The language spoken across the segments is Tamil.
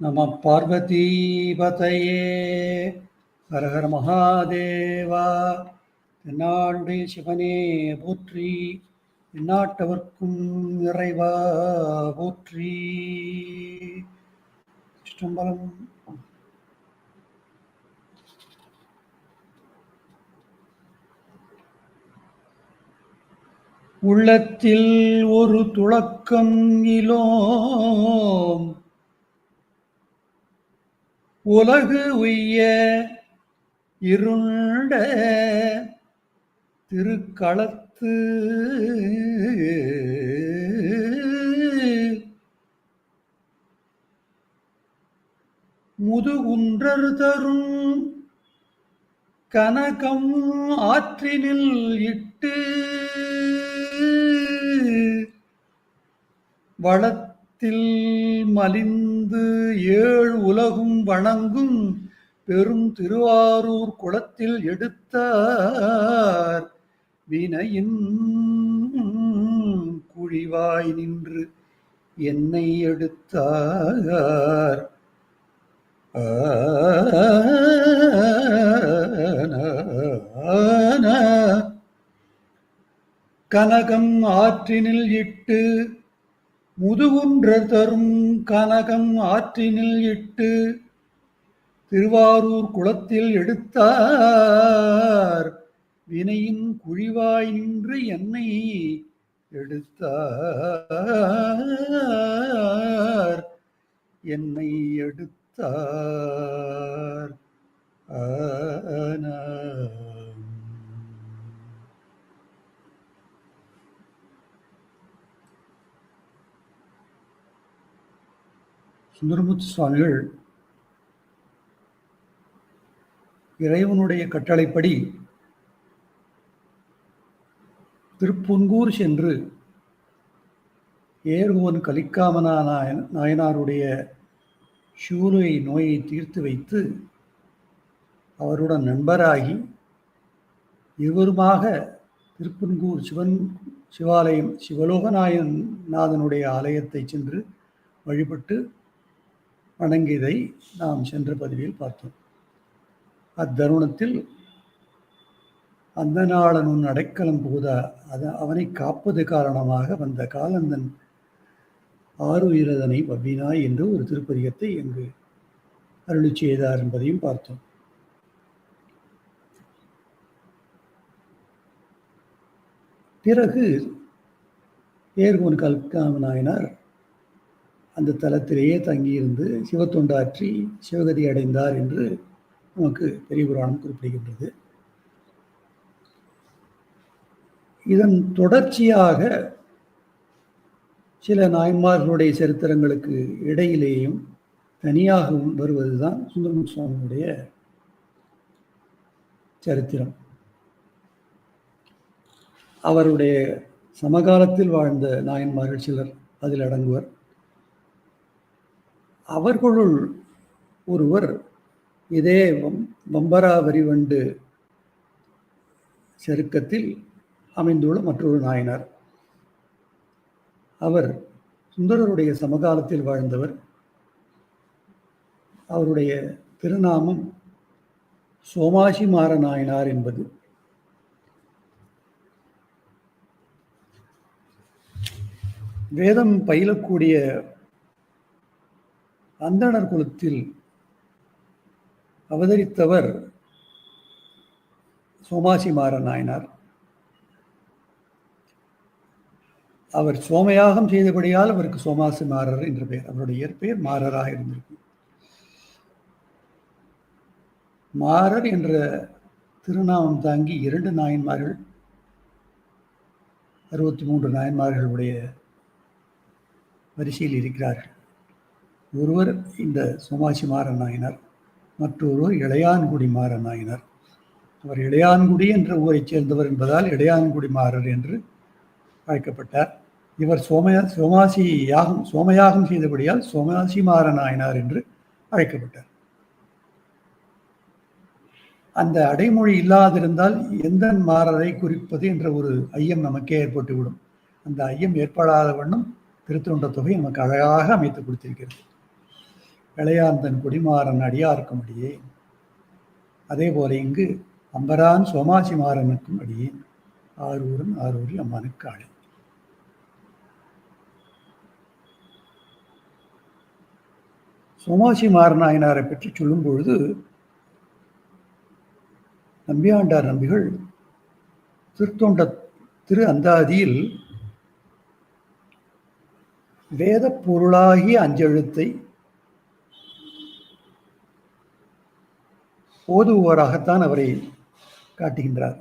நம பார்வதீபதையே ஹரஹர மகாதேவா தென்னாடுடைய சிவனே போற்றி எந்நாட்டவர்க்கும் நிறைவா போற்றி. சிற்றம்பலம் உள்ளத்தில் ஒரு துளக்கம் இலோம். உலகு உய்ய இருண்ட திருக்களத்து. முதுகுன்றர் தரும் கனகம் ஆற்றினில் இட்டு வளத்தில் மலிந்த ஏழு உலகும் வணங்கும் பெரும் திருவாரூர் குளத்தில் எடுத்தார். வினையின் குழிவாய் நின்று என்னை எடுத்தார். கனகம் ஆற்றினில் இட்டு முதுகுன்ற தரும் கனகம் ஆற்றினில் இட்டு திருவாரூர் குளத்தில் எடுத்தார். வினையின் குழிவாய் நின்று என்னை எடுத்தார். என்னை எடுத்தார். ஆன சுந்தரமுத்து சுவாமிகள் இறைவனுடைய கட்டளைப்படி திருப்புன்கூர் சென்று ஏர்குவன் கலிக்காமனா நாயன் நாயனாருடைய சூலை நோயை தீர்த்து வைத்து அவருடன் நண்பராகி இருவருமாக திருப்பன்கூர் சிவன் சிவாலயம் சிவலோகநாயன் நாதனுடைய ஆலயத்தை சென்று வழிபட்டு வணங்கியதை நாம் சென்ற பதிவில் பார்த்தோம். அத்தருணத்தில் அந்தநாளன் உன் அடைக்கலம் புகுத அத அவனை காப்பது காரணமாக வந்த காலந்தன் ஆறுயிரதனை வவ்வினாய் என்று ஒரு திருப்பதிகத்தை எங்கு அருளி செய்தார் என்பதையும் பார்த்தோம். பிறகு ஏர்கோன் கல்காம நாயனார் அந்த தலத்திலேயே தங்கியிருந்து சிவத்தொண்டாற்றி சிவகதி அடைந்தார் என்று நமக்கு பெரிய புராணம் குறிப்பிடுகின்றது. இதன் தொடர்ச்சியாக சில நாயன்மார்களுடைய சரித்திரங்களுக்கு இடையிலேயும் தனியாகவும் வருவதுதான் சுந்தரம் சுவாமியுடைய சரித்திரம். அவருடைய சமகாலத்தில் வாழ்ந்த நாயன்மார்கள் சிலர் அதில் அடங்குவர். அவர்களுள் ஒருவர் இதே வம் வம்பரா வரிவண்டு செருக்கத்தில் அமைந்துள்ள மற்றொரு நாயனார். அவர் சுந்தரருடைய சமகாலத்தில் வாழ்ந்தவர். அவருடைய திருநாமம் சோமாசி மாற நாயனார் என்பது. வேதம் பயிலக்கூடிய அந்தணர் குலத்தில் அவதரித்தவர் சோமாசி மாற நாயனார். அவர் சோமயாகம் செய்தபடியால் அவருக்கு சோமாசி மாறர் என்ற பெயர் அவருடைய இயற்பெயர் மாறராக இருந்திருக்கு. மாறர் என்ற திருநாமம் தாங்கி இரண்டு நாயன்மார்கள் அறுபத்தி மூன்று நாயன்மார்களுடைய வரிசையில் இருக்கிறார்கள். ஒருவர் இந்த சோமாசி மாறனாயினர் மற்றொருவர் இளையான்குடி மாறனாயினர். அவர் இளையான்குடி என்ற ஊரைச் சேர்ந்தவர் என்பதால் இளையான்குடி மாறர் என்று அழைக்கப்பட்டார். இவர் சோமய சோமாசி யாகம் சோமயாகம் செய்தபடியால் சோமாசி மாறனாயினார் என்று அழைக்கப்பட்டார். அந்த அடைமொழி இல்லாதிருந்தால் எந்த மாறரை குறிப்பது என்ற ஒரு ஐயம் நமக்கே ஏற்பட்டுவிடும். அந்த ஐயம் ஏற்படாத வண்ணம் திருத்தொண்ட தொகை நமக்கு அழகாக அமைத்து கொடுத்திருக்கிறது. விளையாந்தன் குடிமாறன் அடியார்க்கும் அடியேன் அதே போல இங்கு அம்பரான் சோமாசி மாறனுக்கும் அடியேன் ஆரூரன் ஆரூரில் அம்மனுக்கு ஆளு. சோமாசி மாறனாயினாரை பற்றி சொல்லும் பொழுது நம்பியாண்டார் நம்பிகள் திருத்தொண்ட திரு அந்தாதியில் வேத பொருளாகிய அஞ்செழுத்தை ஓதுபவராகத்தான் அவரை காட்டுகின்றார்.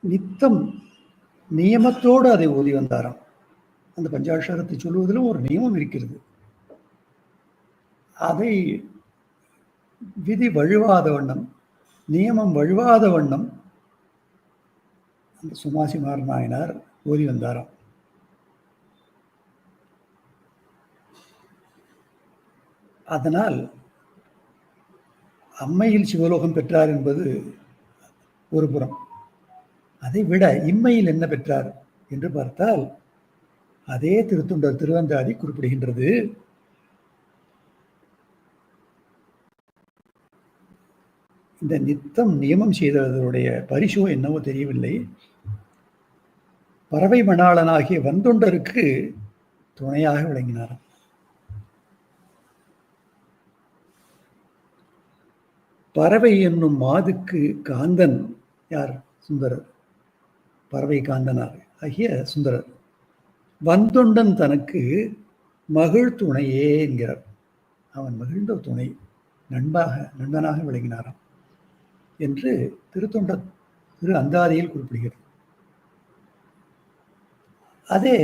நித்தம் நியமத்தோடு அதை ஓதி வந்தாராம். அந்த பஞ்சாட்சாரத்தை சொல்வதிலும் ஒரு நியமம் இருக்கிறது. அதை விதி வழுவாத வண்ணம் நியமம் வழுவாத வண்ணம் அந்த சுமாசி நாயனார் ஓதி வந்தாராம். அதனால் அம்மையில் சிவலோகம் பெற்றார் என்பது ஒரு புறம். அதை விட இம்மையில் என்ன பெற்றார் என்று பார்த்தால் அதே திருத்துண்டர் திருவந்தாதி குறிப்பிடுகின்றது. இந்த நித்தம் நியமம் செய்தவருடைய பரிசோ என்னவோ தெரியவில்லை. பறவை மணாளனாகிய வந்தொண்டருக்கு துணையாக விளங்கினாராம். பறவை என்னும் மாதுக்கு காந்தன் யார்? சுந்தரர். பறவை காந்தனார் ஆகிய சுந்தரர். வந்தொண்டன் தனக்கு மகிழ் துணையே என்கிறார். அவன் மகிழ்ந்த துணை நண்பாக நண்பனாக விளங்கினாராம் என்று திருத்தொண்ட திரு அந்தாதியில் குறிப்பிடுகிறது அதே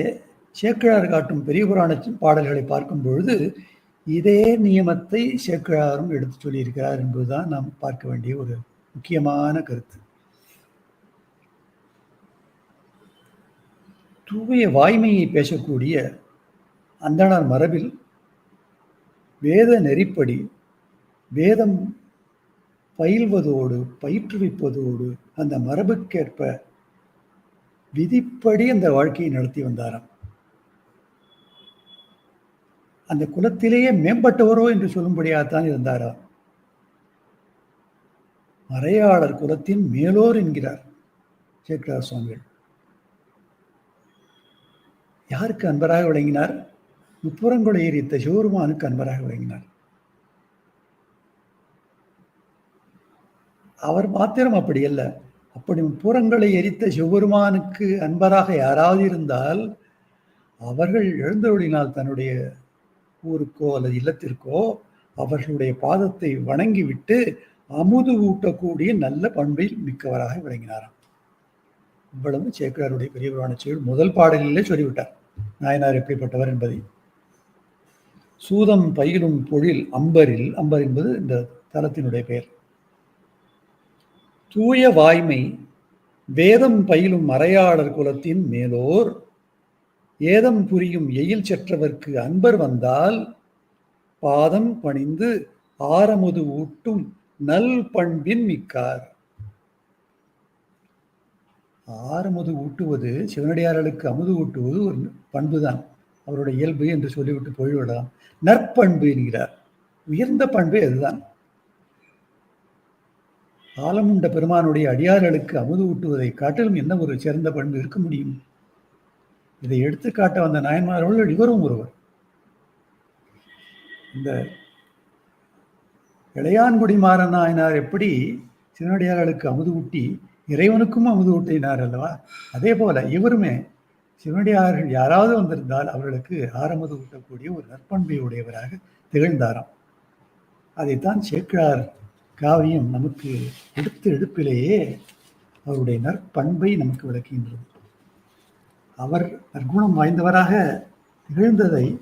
சேக்கிழார் காட்டும் பெரிய புராண பாடல்களை பார்க்கும் பொழுது இதே நியமத்தை சேக்கிழாரும் எடுத்து சொல்லியிருக்கிறார் என்பதுதான் நாம் பார்க்க வேண்டிய ஒரு முக்கியமான கருத்து. தூய வாய்மையை பேசக்கூடிய அந்தனர் மரபில் வேத நெறிப்படி வேதம் பயில்வதோடு பயிற்றுவிப்பதோடு அந்த மரபுக்கேற்ப விதிப்படி அந்த வாழ்க்கையை நடத்தி வந்தாராம். அந்த குலத்திலேயே மேம்பட்டவரோ என்று சொல்லும்படியாகத்தான் இருந்தாரா? மறையாளர் குலத்தின் மேலோர் என்கிறார் சேக்கரார் சுவாமிகள். யாருக்கு அன்பராக விளங்கினார்? முப்புறங்குளை எரித்த சிவருமானுக்கு அன்பராக விளங்கினார். அவர் மாத்திரம் அப்படி அல்ல. அப்படி முப்புறங்களை எரித்த சிவபெருமானுக்கு அன்பராக யாராவது இருந்தால் அவர்கள் எழுந்தருளினால் தன்னுடைய ஊருக்கோ அல்லது இல்லத்திற்கோ அவர்களுடைய பாதத்தை வணங்கிவிட்டு அமுது ஊட்டக்கூடிய நல்ல பண்பில் மிக்கவராக விளங்கினாராம். இவ்வளவு சேக்கிராருடைய பெரியவரான செயல் முதல் பாடலிலே சொல்லிவிட்டார். நாயனார் எப்படிப்பட்டவர் என்பதை. சூதம் பயிலும் பொழில் அம்பரில் அம்பர் என்பது இந்த தலத்தினுடைய பெயர். தூய வாய்மை வேதம் பயிலும் மறையாளர் குலத்தின் மேலோர் ஏதம் புரியும் எயில் செற்றவர்க்கு அன்பர் வந்தால் பாதம் பணிந்து ஆரமுது ஊட்டும் நல் பண்பின் மிக்கார். ஆரமுது ஊட்டுவது சிவனடியார்களுக்கு அமுது ஊட்டுவது ஒரு பண்புதான். அவருடைய இயல்பு என்று சொல்லிவிட்டு போய்விடலாம். நற்பண்பு என்கிறார். உயர்ந்த பண்பு அதுதான். ஆலமுண்ட பெருமானுடைய அடியார்களுக்கு அமுது ஊட்டுவதை காட்டிலும் என்ன ஒரு சிறந்த பண்பு இருக்க முடியும்? இதை எடுத்துக்காட்ட வந்த நாயன்மார்கள் இவரும் ஒருவர். இந்த இளையான்குடி மாறன் நாயனார் எப்படி சிவனடியார்களுக்கு அமுது ஊட்டி இறைவனுக்கும் அமுது ஊட்டினார் அல்லவா? அதே போல இவருமே சிவனடியார்கள் யாராவது வந்திருந்தால் அவர்களுக்கு ஆரமுது ஊட்டக்கூடிய ஒரு நற்பண்பை உடையவராக திகழ்ந்தாராம். அதைத்தான் சேக்கிழார் காவியம் நமக்கு எடுத்து எடுப்பிலேயே அவருடைய நற்பண்பை நமக்கு விளக்குகின்றது. அவர் நற்குணம் வாய்ந்தவராக திகழ்ந்ததை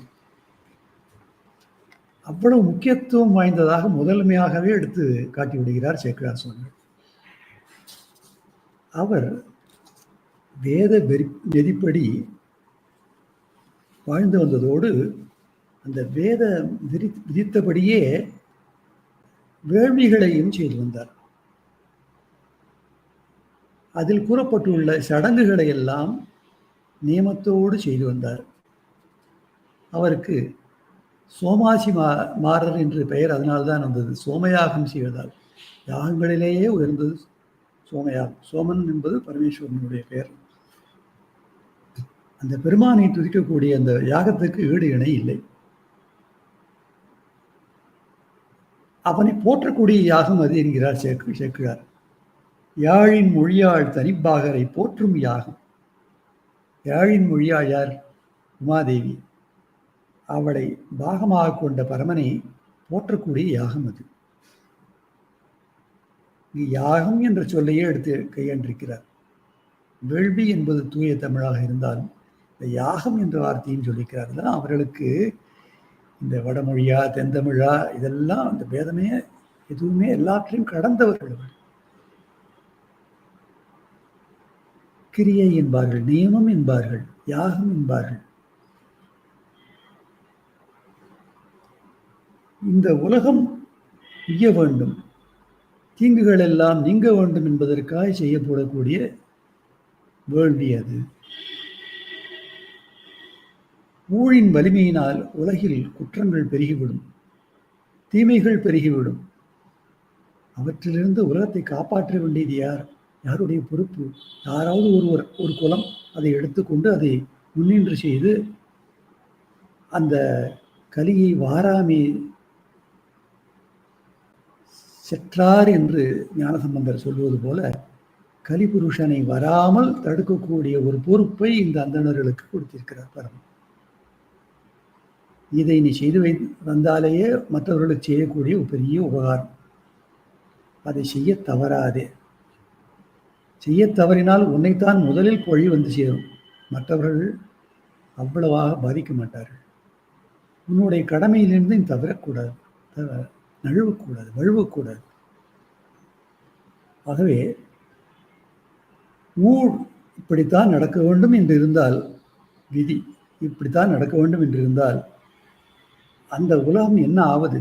அவ்வளவு முக்கியத்துவம் வாய்ந்ததாக முதன்மையாகவே எடுத்து காட்டிவிடுகிறார் சேக்கிரார் சுவாமிகள் அவர் வேத வெறி நெறிப்படி வாழ்ந்து வந்ததோடு அந்த வேத விரி விதித்தபடியே வேள்விகளையும் செய்து வந்தார். அதில் கூறப்பட்டுள்ள சடங்குகளை எல்லாம் நியமத்தோடு செய்து வந்தார். அவருக்கு சோமாசி மா மாறர் என்று பெயர் அதனால்தான் வந்தது. சோமயாகம் செய்வதால் யாகங்களிலேயே உயர்ந்தது சோமயாகம். சோமன் என்பது பரமேஸ்வரனுடைய பெயர். அந்த பெருமானை துதிக்கக்கூடிய அந்த யாகத்துக்கு ஈடு இணை இல்லை. அவனை போற்றக்கூடிய யாகம் அது என்கிறார் சேர்க்கு சேர்க்கிறார். யாழின் மொழியாள் தனிப்பாகரை போற்றும் யாகம். யாழின் மொழியாயார் உமாதேவி. அவளை பாகமாக கொண்ட பரமனை போற்றக்கூடிய யாகம் அது. யாகம் என்ற சொல்லையே எடுத்து கையாண்டிருக்கிறார். வேள்வி என்பது தூய தமிழாக இருந்தாலும் இந்த யாகம் என்ற வார்த்தையும் சொல்லிக்கிறார். அதெல்லாம் அவர்களுக்கு இந்த வடமொழியா தென்தமிழா இதெல்லாம் அந்த பேதமே எதுவுமே எல்லாற்றையும் கடந்தவர்கள் கிரியை என்பார்கள் நியமம் என்பார்கள் யாகம் என்பார்கள். இந்த உலகம் உய்ய வேண்டும். தீங்குகள் எல்லாம் நீங்க வேண்டும் என்பதற்காக செய்யப்படக்கூடிய வேள்வி அது. ஊழின் வலிமையினால் உலகில் குற்றங்கள் பெருகிவிடும் தீமைகள் பெருகிவிடும். அவற்றிலிருந்து உலகத்தை காப்பாற்ற வேண்டியது யார்? யாருடைய பொறுப்பு? யாராவது ஒருவர் ஒரு குலம் அதை எடுத்துக்கொண்டு அதை முன்னின்று செய்து அந்த கலியை வாராமே செற்றார் என்று ஞானசம்பந்தர் சொல்வது போல கலிபுருஷனை வராமல் தடுக்கக்கூடிய ஒரு பொறுப்பை இந்த அந்தணர்களுக்கு கொடுத்திருக்கிறார் பரமன். இதை நீ செய்து வை வந்தாலேயே மற்றவர்களுக்கு செய்யக்கூடிய ஒரு பெரிய உபகாரம். அதை செய்ய தவறாதே. செய்ய தவறினால் உன்னைத்தான் முதலில் பொழி வந்து சேரும். மற்றவர்கள் அவ்வளவாக பாதிக்க மாட்டார்கள். உன்னுடைய கடமையிலிருந்து நீ தவறக்கூடாது. நழுவக்கூடாது வழுவக்கூடாது. ஆகவே ஊழ் இப்படித்தான் நடக்க வேண்டும் என்று இருந்தால் விதி இப்படித்தான் நடக்க வேண்டும் என்று இருந்தால் அந்த உலகம் என்ன ஆவது?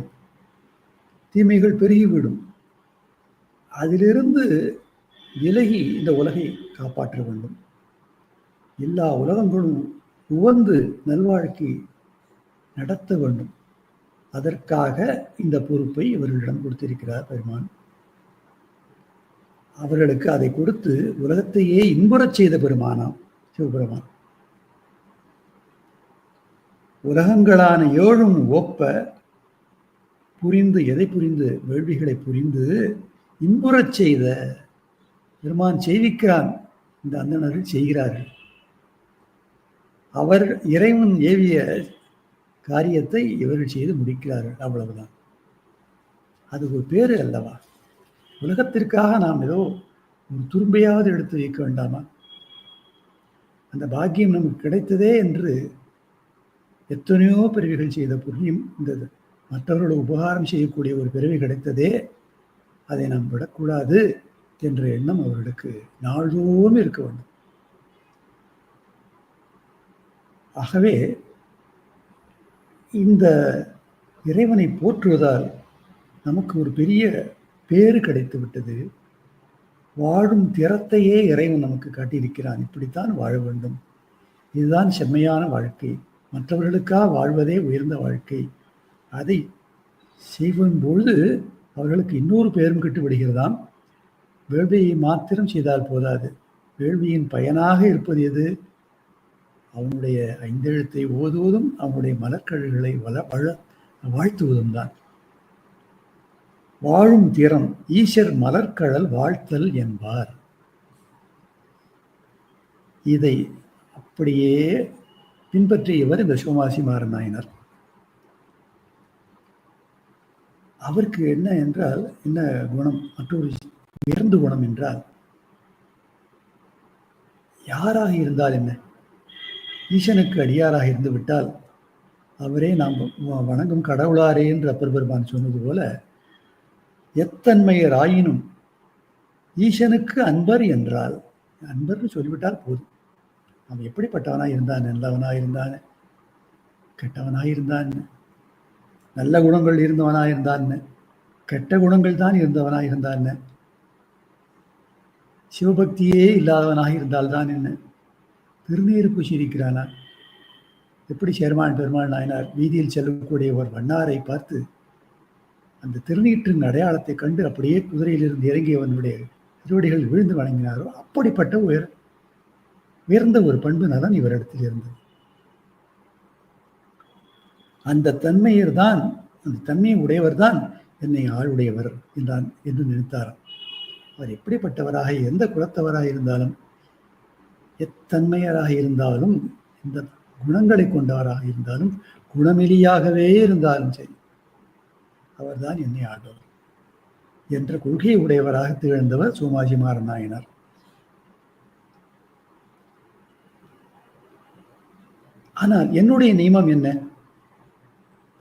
தீமைகள் பெருகிவிடும். அதிலிருந்து விலகி இந்த உலகை காப்பாற்ற வேண்டும். எல்லா உலகங்களும் உவந்து நல்வாழ்க்கை நடத்த வேண்டும். அதற்காக இந்த பொறுப்பை இவர்களிடம் கொடுத்திருக்கிறார் பெருமான். அவர்களுக்கு அதை கொடுத்து உலகத்தையே இன்புறச் செய்த பெருமானாம் சிவபெருமான். உலகங்களான ஏழும் ஒப்ப புரிந்து எதை புரிந்து? வேள்விகளை புரிந்து இன்புறச் செய்த பெருமான் செய்விக்கிறான் இந்த அந்தணர்கள் செய்கிறார்கள். அவர் இறைவன் ஏவிய காரியத்தை இவர்கள் செய்து முடிக்கிறார்கள் அவ்வளவுதான். அது ஒரு பேரு அல்லவா? உலகத்திற்காக நாம் ஏதோ ஒரு துரும்பையாவது எடுத்து வைக்க வேண்டாமா? அந்த பாக்கியம் நமக்கு கிடைத்ததே என்று எத்தனையோ பிறவிகள் செய்த புண்ணியம் இந்த மற்றவர்களோட உபகாரம் செய்யக்கூடிய ஒரு பிறவி கிடைத்ததே அதை நாம் விடக்கூடாது. என்ற எண்ணம் அவர்களுக்கு நாள்தோறும் இருக்க வேண்டும். ஆகவே இந்த இறைவனை போற்றுவதால் நமக்கு ஒரு பெரிய பேறு கிடைத்து விட்டது. வாழும் திறத்தையே இறைவன் நமக்கு காட்டியிருக்கிறான். இப்படித்தான் வாழ வேண்டும். இதுதான் செம்மையான வாழ்க்கை. மற்றவர்களுக்காக வாழ்வதே உயர்ந்த வாழ்க்கை. அதை செய்வும் பொழுது அவர்களுக்கு இன்னொரு பெயரும் கெட்டு விடுகிறதாம். வேள்வியை மாத்திரம் செய்தால் போதாது. வேள்வியின் பயனாக இருப்பது எது? அவனுடைய ஐந்தெழுத்தை ஓதுவதும் அவனுடைய மலர்கழுகளை வள வள வாழ்த்துவதும் தான். வாழும் திறம் ஈஸ்வர் மலர்கழல் வாழ்த்தல் என்பார். இதை அப்படியே பின்பற்றியவர் இந்த சிவமாசி மாறநாயனர் அவருக்கு என்ன என்றால் என்ன குணம்? மற்றொரு உயர்ந்த குணம் என்றால் யாராக இருந்தால் என்ன? ஈசனுக்கு அடியாராக இருந்து விட்டால் அவரே நாம் வணங்கும் கடவுளாரே என்று அப்பர் பெருமான் சொன்னது போல எத்தன்மையர் ஆயினும் ஈசனுக்கு அன்பர் என்றால் அன்பர்னு சொல்லிவிட்டால் போதும். அவன் எப்படிப்பட்டவனாக இருந்தான்? நல்லவனாக இருந்தான்? கெட்டவனாக இருந்தான்? நல்ல குணங்கள் இருந்தவனாக இருந்தான்? கெட்ட குணங்கள் தான் இருந்தவனாக இருந்தான்? சிவபக்தியே இல்லாதவனாக இருந்தால்தான் என்ன? திருநீர் பூசியிருக்கிறானா எப்படி சேர்மான் பெருமாள் நாயனார் வீதியில் செல்லக்கூடிய ஒரு வண்ணாரை பார்த்து அந்த திருநீற்றின் அடையாளத்தை கண்டு அப்படியே குதிரையிலிருந்து இறங்கியவனுடைய திருவடிகள் விழுந்து வணங்கினாரோ அப்படிப்பட்ட உயர் உயர்ந்த ஒரு பண்பு நலன் இவரிடத்தில் இருந்தது. அந்த தன்மையர் தான் அந்த தன்மையை உடையவர் தான் என்னை ஆளுடையவர் என்றான் என்று நினைத்தாராம். அவர் எப்படிப்பட்டவராக எந்த குலத்தவராக இருந்தாலும் எத்தன்மையராக இருந்தாலும் இந்த குணங்களை கொண்டவராக இருந்தாலும் குணமெலியாகவே இருந்தாலும் சரி அவர்தான் என்னை ஆண்டவர் என்ற கொள்கை உடையவராக திகழ்ந்தவர் சோமாஜி மாறன் நாயனார் ஆனால் என்னுடைய நியமம் என்ன?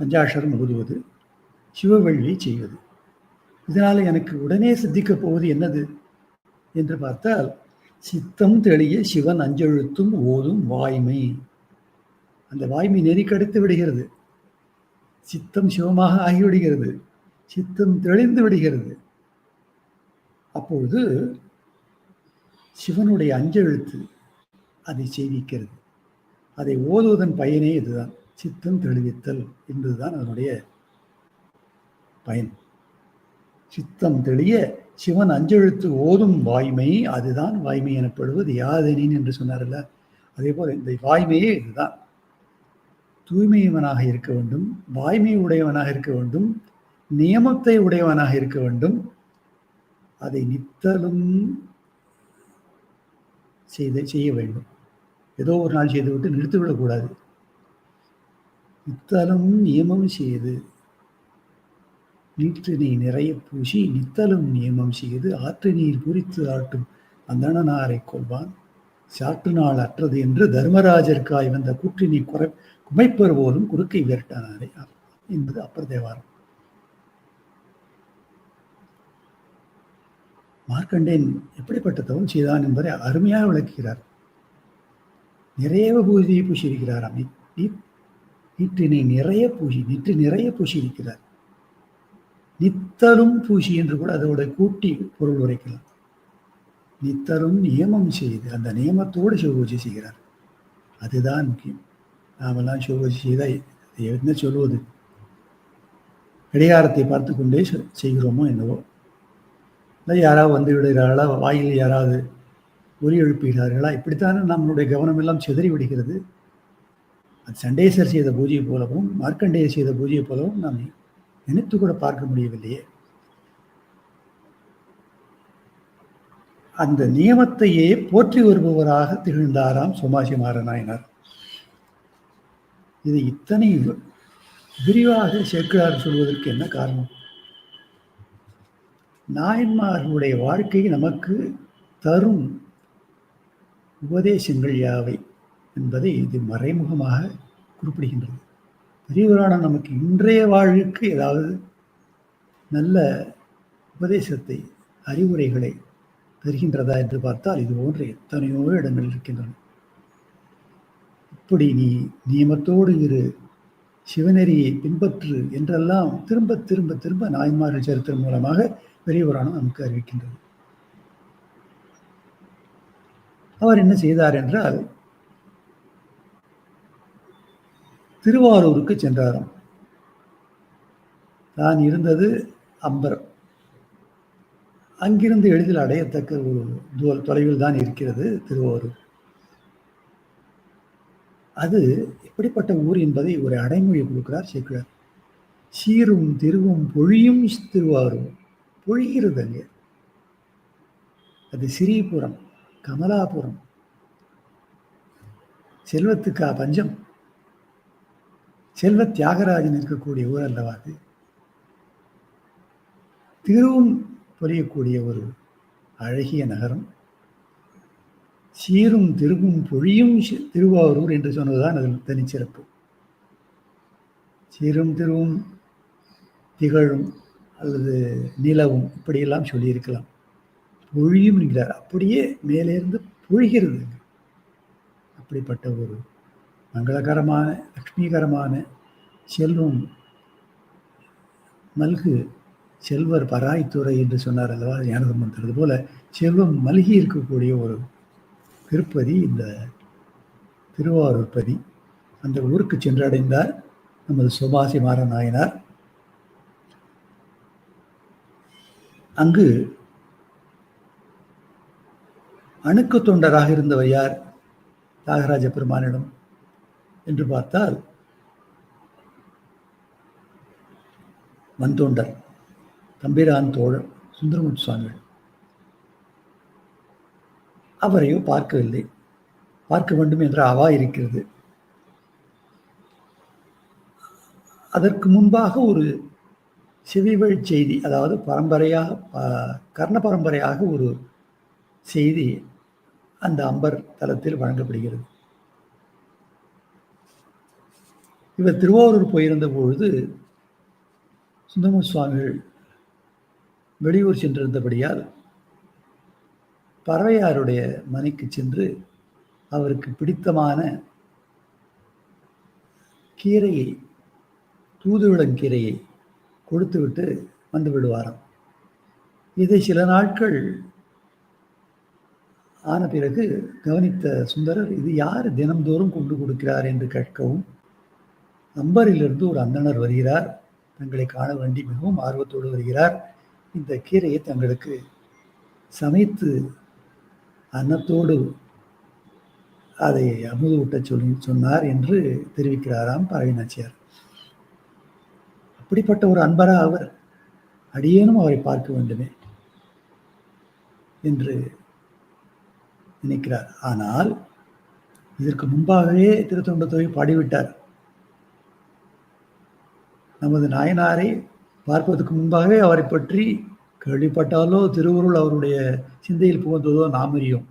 பஞ்சாஷரம் ஓதுவது சிவவெள்ளி செய்வது. இதனால் எனக்கு உடனே சித்திக்கப் போவது என்னது? என்று பார்த்தால் சித்தம் தெளிய சிவன் அஞ்செழுத்தும் ஓதும் வாய்மை. அந்த வாய்மை நெறிக்கடுத்து விடுகிறது. சித்தம் சிவமாக ஆகிவிடுகிறது. சித்தம் தெளிந்து விடுகிறது. அப்பொழுது சிவனுடைய அஞ்செழுத்து அதை செய்விக்கிறது. அதை ஓதுவதன் பயனே இதுதான். சித்தம் தெளிவித்தல் என்பதுதான் அதனுடைய பயன். சித்தம் தெளிய சிவன் அஞ்செழுத்து ஓதும் வாய்மை அதுதான் வாய்மை எனப்படுவது யாதெனின் என்று சொன்னார்ல. அதே போல் இந்த வாய்மையே இதுதான். தூய்மையவனாக இருக்க வேண்டும் வாய்மை உடையவனாக இருக்க வேண்டும் நியமத்தை உடையவனாக இருக்க வேண்டும். அதை நித்தலும் செய்த செய்ய வேண்டும். ஏதோ ஒரு நாள் செய்துவிட்டு நிறுத்திவிடக்கூடாது. நித்தலும் நியமம் செய்து நீற்று நீ நிறைய பூசி நித்தலும் நியமம் செய்து ஆற்று நீர் குறித்து ஆட்டும் அந்தணனாரை கொள்வான். சாற்று நாள் அற்றது என்று தர்மராஜருக்காய் வந்த கூற்று குறை குமைப்பர் போலும் குறுக்கை விரட்டானாரே. என்பது அப்பர் தேவாரம். மார்க்கண்டேன் எப்படிப்பட்ட தவம் செய்தான் என்பதை அருமையாக விளக்குகிறார். நிறைய பூஜையை பூசியிருக்கிறாராம் நீற்றினை நிறைய பூசி நிற்று நிறைய பூசியிருக்கிறார். நித்தரும் பூசி என்று கூட அதோட கூட்டி பொருள் உரைக்கலாம். நித்தரும் நியமம் செய்து அந்த நியமத்தோடு சிவபூஜை செய்கிறார். அதுதான் முக்கியம். நாமெல்லாம் சிவபூஜை செய்தால் என்ன சொல்வது? கடிகாரத்தை பார்த்து கொண்டே செய்கிறோமோ என்னவோ. இல்லை யாராவது வந்து விடுகிறார்களா? வாயில் யாராவது ஒலி எழுப்புகிறார்களா? இப்படித்தானே நம்மளுடைய கவனம் எல்லாம் சிதறி விடுகிறது. அது சண்டேசர் செய்த பூஜையை போலவும் மார்க்கண்டேயர் செய்த பூஜையை போலவும் நாம் நினைத்து கூட பார்க்க முடியவில்லையே. அந்த நியமத்தையே போற்றி வருபவராக திகழ்ந்தாராம் சுமாசி மாறநாயனார் இது இத்தனை விரிவாக சேர்க்கிறார் சொல்வதற்கு என்ன காரணம்? நாயன்மார்களுடைய வாழ்க்கை நமக்கு தரும் உபதேசங்கள் யாவை என்பதை இது மறைமுகமாக குறிப்பிடுகின்றது. பெரியவரான நமக்கு இன்றைய வாழ்வுக்கு ஏதாவது நல்ல உபதேசத்தை அறிவுரைகளை தருகின்றதா என்று பார்த்தால் இது போன்ற எத்தனையோ இடங்கள் இருக்கின்றன. இப்படி நீ நியமத்தோடு இரு. சிவநெறியை பின்பற்று என்றெல்லாம் திரும்ப திரும்ப திரும்ப நாயன்மார்கள் சரித்திரம் மூலமாக பெரியவரான நமக்கு அறிவிக்கின்றது. அவர் என்ன செய்தார் என்றால் திருவாரூருக்கு சென்றாராம். தான் இருந்தது அம்பரம். அங்கிருந்து எளிதில் அடையத்தக்க ஒரு தொலைவில் தான் இருக்கிறது திருவாரூர். அது எப்படிப்பட்ட ஊர் என்பதை ஒரு அடைமொழி கொடுக்கிறார் சேக்கிழார். சீரும் திருவும் பொழியும் திருவாரூர். பொழிகிறது அங்கே. அது சிறீபுரம் கமலாபுரம். செல்வத்துக்கா பஞ்சம். செல்வ தியாகராஜன் இருக்கக்கூடிய ஊர் அல்லவா அது? திருவும் பொழியக்கூடிய ஒரு அழகிய நகரம். சீரும் திருவும் பொழியும் திருவாரூர் என்று சொன்னதுதான் அதில் தனிச்சிறப்பு. சீரும் திருவும் திகழும் அல்லது நிலவும் இப்படியெல்லாம் சொல்லியிருக்கலாம். பொழியும் என்கிறார். அப்படியே மேலேருந்து பொழிகிறது. அப்படிப்பட்ட ஒரு மங்களகரமான லக்ஷ்மிகரமான செல்வம் மல்கு செல்வர் பராய்த்துறை என்று சொன்னார் அல்லவா? ஞானசம்பந்தது போல செல்வம் மல்கி இருக்கக்கூடிய ஒரு திருப்பதி இந்த திருவாரூர் பதி அந்த ஊருக்கு சென்றடைந்தார். நமது சுபாசி மாற நாயனார் அங்கு அணுக்கு தொண்டராக இருந்தவர் யார்? தியாகராஜ பெருமானிடம் என்று பார்த்தால் வந்தோண்டர் தம்பிரான் தோழர் சுந்தரமுத்து சுவாமிகள். அவரையோ பார்க்கவில்லை. பார்க்க வேண்டும் என்ற அவா இருக்கிறது. அதற்கு முன்பாக ஒரு செவிவழி செய்தி அதாவது பரம்பரையாக கர்ண பரம்பரையாக ஒரு செய்தி அந்த அம்பர் தலத்தில் வழங்கப்படுகிறது. இவர் திருவாரூர் போயிருந்த பொழுது சுந்தரம சுவாமிகள் வெளியூர் சென்றிருந்தபடியால் பறவையாருடைய மனைக்கு சென்று அவருக்கு பிடித்தமான கீரையை தூதுவிளங்கீரையை கொடுத்துவிட்டு வந்து விடுவாராம். இதை சில நாட்கள் ஆன பிறகு கவனித்த சுந்தரர் இது யார் தினம்தோறும் கொண்டு கொடுக்கிறார்? என்று கேட்கவும் அம்பரிலிருந்து ஒரு அந்தணர் வருகிறார். தங்களை காண வேண்டி மிகவும் ஆர்வத்தோடு வருகிறார். இந்த கீரையை தங்களுக்கு சமைத்து அன்னத்தோடு அதை அமுது ஊட்டச் சொல்லி சொன்னார் என்று தெரிவிக்கிறாராம் பறவைநாச்சியார் அப்படிப்பட்ட ஒரு அன்பரா அவர் அடியேனும் அவரை பார்க்க வேண்டுமே என்று நினைக்கிறார். ஆனால் இதற்கு முன்பாகவே திருத்தொண்ட தொகை பாடிவிட்டார். நமது நாயனாரை பார்ப்பதற்கு முன்பாகவே அவரை பற்றி கேள்விப்பட்டாலோ திருவுருள் அவருடைய சிந்தையில் புகுந்ததோ நாம் அறியும்.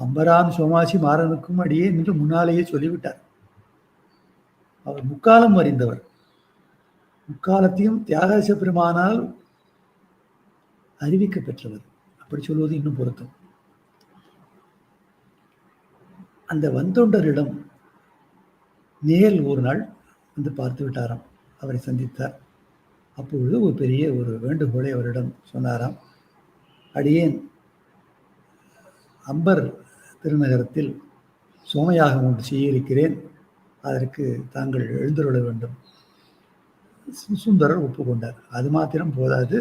அம்பரான் சோமாசி மாறனுக்கும் அடியே என்று முன்னாலேயே சொல்லிவிட்டார். அவர் முக்காலம் அறிந்தவர். முக்காலத்தையும் தியாகராச பெருமானால் அறிவிக்க பெற்றவர். அப்படி சொல்வது இன்னும் பொருத்தம். அந்த வந்தொண்டரிடம் நேரில் ஒரு நாள் வந்து பார்த்து விட்டாராம் அவரை சந்தித்தார். அப்பொழுது ஒரு பெரிய ஒரு வேண்டுகோளை அவரிடம் சொன்னாராம். அடியேன் அம்பர் திருநகரத்தில் சோமையாக ஒன்று செய்யிருக்கிறேன் அதற்கு தாங்கள் எழுந்துருள வேண்டும். சுந்தரர் ஒப்புக்கொண்டார். அது மாத்திரம் போதாது.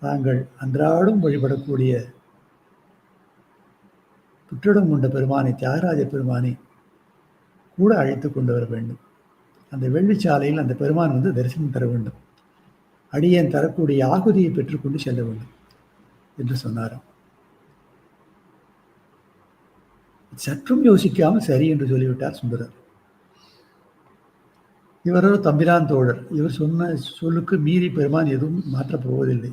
தாங்கள் அன்றாடும் வழிபடக்கூடிய புற்றிடம் கொண்ட பெருமானை தியாகராஜ பெருமானை கூட அழைத்து கொண்டு வர வேண்டும். அந்த வெள்ளிச்சாலையில் அந்த பெருமான் வந்து தரிசனம் தர வேண்டும். அடியேன் தரக்கூடிய ஆகுதியை பெற்றுக்கொண்டு செல்ல வேண்டும் என்று சொன்னாராம். சற்றும் யோசிக்காமல் சரி என்று சொல்லிவிட்டார் சுந்தரர். இவரோ தம்பிரான் தோழர். இவர் சொன்ன சொல்லுக்கு மீறி பெருமான் எதுவும் மாற்றப் போவதில்லை.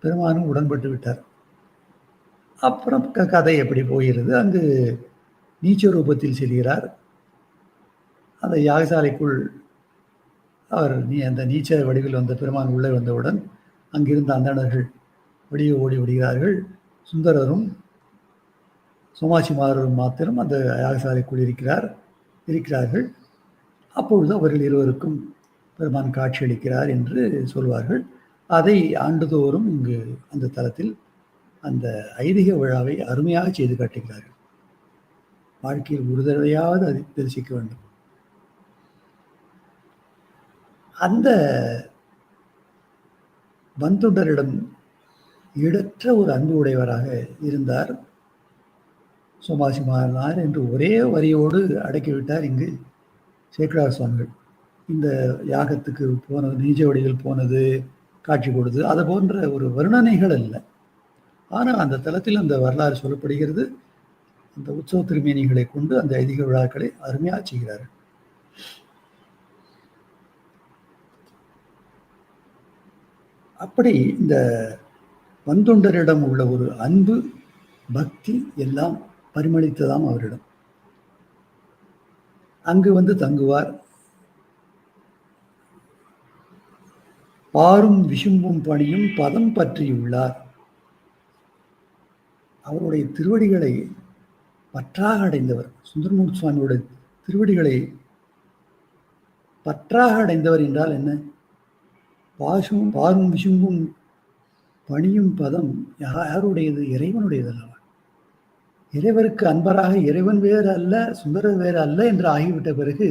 பெருமானும் உடன்பட்டு விட்டார். அப்புறம் க கதை எப்படி போகிறது? அங்கு நீச்ச ரூபத்தில் செல்கிறார். அந்த யாகசாலைக்குள் அவர் நீ அந்த நீச்ச வடிவில் வந்த பெருமான் உள்ளே வந்தவுடன் அங்கிருந்த அந்தணர்கள் வெளியே ஓடி விடுகிறார்கள் சுந்தரரும் சோமாசிமாரரும் மாத்திரம் அந்த யாகசாலைக்குள் இருக்கிறார் இருக்கிறார்கள். அப்பொழுது அவர்கள் இருவருக்கும் பெருமான் காட்சியளிக்கிறார் என்று சொல்வார்கள். அதை ஆண்டுதோறும் இங்கு அந்த தளத்தில் அந்த ஐதீக விழாவை அருமையாக செய்து காட்டுகிறார்கள். வாழ்க்கையில் ஒரு தடவையாவது அதை தரிசிக்க வேண்டும். அந்த பந்துடரிடம் இடற்ற ஒரு அன்பு உடையவராக இருந்தார். சோமாசி மாறினார் என்று ஒரே வரியோடு அடக்கிவிட்டார் இங்கு சேக்கடார் சுவாமிகள். இந்த யாகத்துக்கு போனது நீஜ வடிவில் போனது காட்சி கொடுத்தது அது போன்ற ஒரு வர்ணனைகள் அல்ல. ஆனால் அந்த தளத்தில் அந்த வரலாறு சொல்லப்படுகிறது. அந்த உற்சவ திருமேனிகளை கொண்டு அந்த ஐதீக விழாக்களை அருமையாக செய்கிறார்கள். அப்படி இந்த வந்துண்டரிடம் உள்ள ஒரு அன்பு பக்தி எல்லாம் பரிமளித்ததாம் அவரிடம். அங்கு வந்து தங்குவார். பாரும் விசும்பும் பணியும் பதம் பற்றியுள்ளார். அவருடைய திருவடிகளை பற்றாக அடைந்தவர் சுந்தரமூர்த்தி சுவாமியுடைய திருவடிகளை பற்றாக அடைந்தவர் என்றால் என்ன? பாசும் பாரும் விசும்பும் பணியும் பதம் யாருடையது? இறைவனுடையது அல்லவா இறைவருக்கு அன்பராக இறைவன் வேறு அல்ல சுந்தரர் வேறு அல்ல என்று ஆகிவிட்ட பிறகு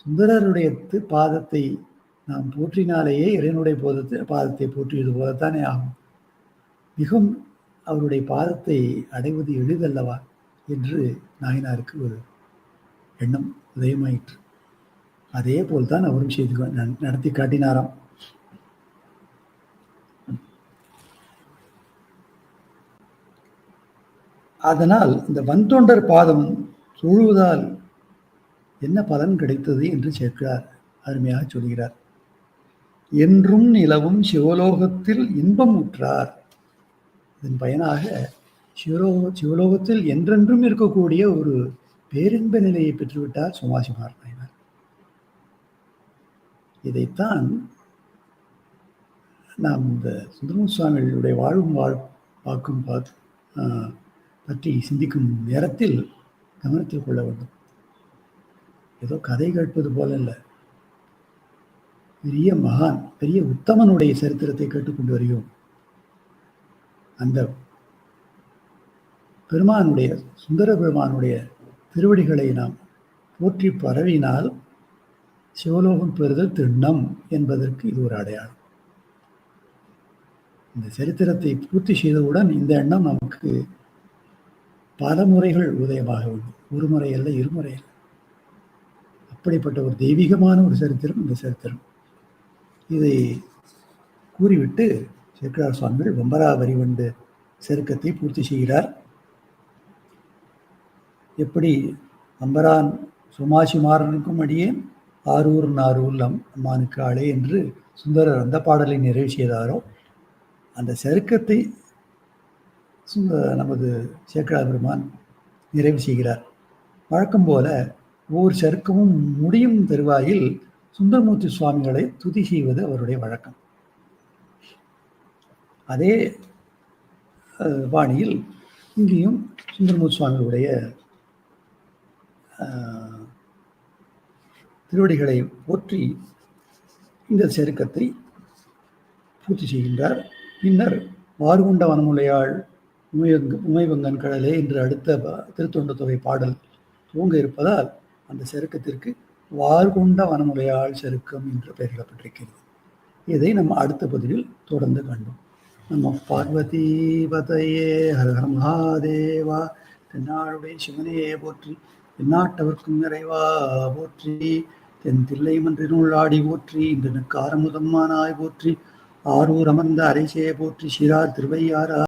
சுந்தரருடைய பாதத்தை நாம் போற்றினாலேயே இறைவனுடைய போதத்தை பாதத்தை போற்றியது போலத்தானே ஆகும். மிகவும் அவருடைய பாதத்தை அடைவது எளிதல்லவா? என்று நாயனாருக்கு ஒரு எண்ணம் உதயமாயிற்று. அதே போல்தான் அவரும் செய்து நடத்தி காட்டினாராம். அதனால் இந்த வந்தொண்டர் பாதம் தொழுவதால் என்ன பலன் கிடைத்தது என்று சேர்க்கிறார் அருமையாக சொல்கிறார். என்றும் நிலவும் சிவலோகத்தில் இன்பம் உற்றார். இதன் பயனாக சிவலோக சிவலோகத்தில் என்றென்றும் இருக்கக்கூடிய ஒரு பேரின்ப நிலையை பெற்றுவிட்டார் சோமாசிமார் இதைத்தான் நாம் இந்த சுந்தரமு சுவாமிகளுடைய வாழும் வாழ் பார்க்கும் பார்த்து பற்றி சிந்திக்கும் நேரத்தில் கவனத்தில் கொள்ள வேண்டும். ஏதோ கதை கேட்பது போல இல்லை. பெரிய மகான் பெரிய உத்தமனுடைய சரித்திரத்தை கேட்டுக்கொண்டு வருகிறோம். அந்த பெருமானுடைய சுந்தர பெருமானுடைய திருவடிகளை நாம் போற்றி பரவினால் சிவலோகம் பெறுதல் திண்ணம் என்பதற்கு இது ஒரு அடையாளம். இந்த சரித்திரத்தை பூர்த்தி செய்தவுடன் இந்த எண்ணம் நமக்கு பல முறைகள் உதயமாக வேண்டும் ஒரு முறை அல்ல இருமுறை அல்ல. அப்படிப்பட்ட ஒரு தெய்வீகமான ஒரு சரித்திரம் இந்த சரித்திரம். இதை கூறிவிட்டு சேக்கரார் சுவாமிகள் வெம்பரா வரிவண்டு செருக்கத்தை பூர்த்தி செய்கிறார். எப்படி அம்பரான் சுமாசிமாரனுக்கும் அடியேன் அடியே ஆரூர் நாரூர் அம் அம்மானுக்கு ஆளே என்று சுந்தரர் அந்த பாடலை நிறைவு செய்தாரோ அந்த செருக்கத்தை சுந்த நமது சேக்கரார் பெருமான் நிறைவு செய்கிறார். வழக்கம் போல ஒவ்வொரு சருக்கமும் முடியும் தருவாயில் சுந்தரமூர்த்தி சுவாமிகளை துதி செய்வது அவருடைய வழக்கம். அதே பாணியில் இங்கேயும் சுந்தரமூர்த்தி சுவாமிகளுடைய திருவடிகளை போற்றி இந்த செருக்கத்தை பூர்த்தி செய்கின்றார். பின்னர் வார்குண்ட வனமுலையாள் உமைவங்க உமைவங்கன் கடலே என்று அடுத்த ப- திருத்தொண்ட தொகை பாடல் துவங்க இருப்பதால் அந்த செருக்கத்திற்கு வார்குண்ட வனமுலையாள் செருக்கம் என்று பெயரிடப்பட்டிருக்கிறது. இதை நம்ம அடுத்த பதிவில் தொடர்ந்து கண்டோம் நம்ம பார்வதி பதையே ஹர ஹர மகாதேவா தென்னாளுடைய சிவனையே போற்றி எந்நாட்டவர்க்கும் நிறைவா போற்றி. தென் தில்லை மன்றினுள் ஆடி போற்றி. இன்றனுக்கு காரமுதம்மானாய் போற்றி. ஆரூர் அமர்ந்த அரைசே போற்றி. சிறார் திருவையாரா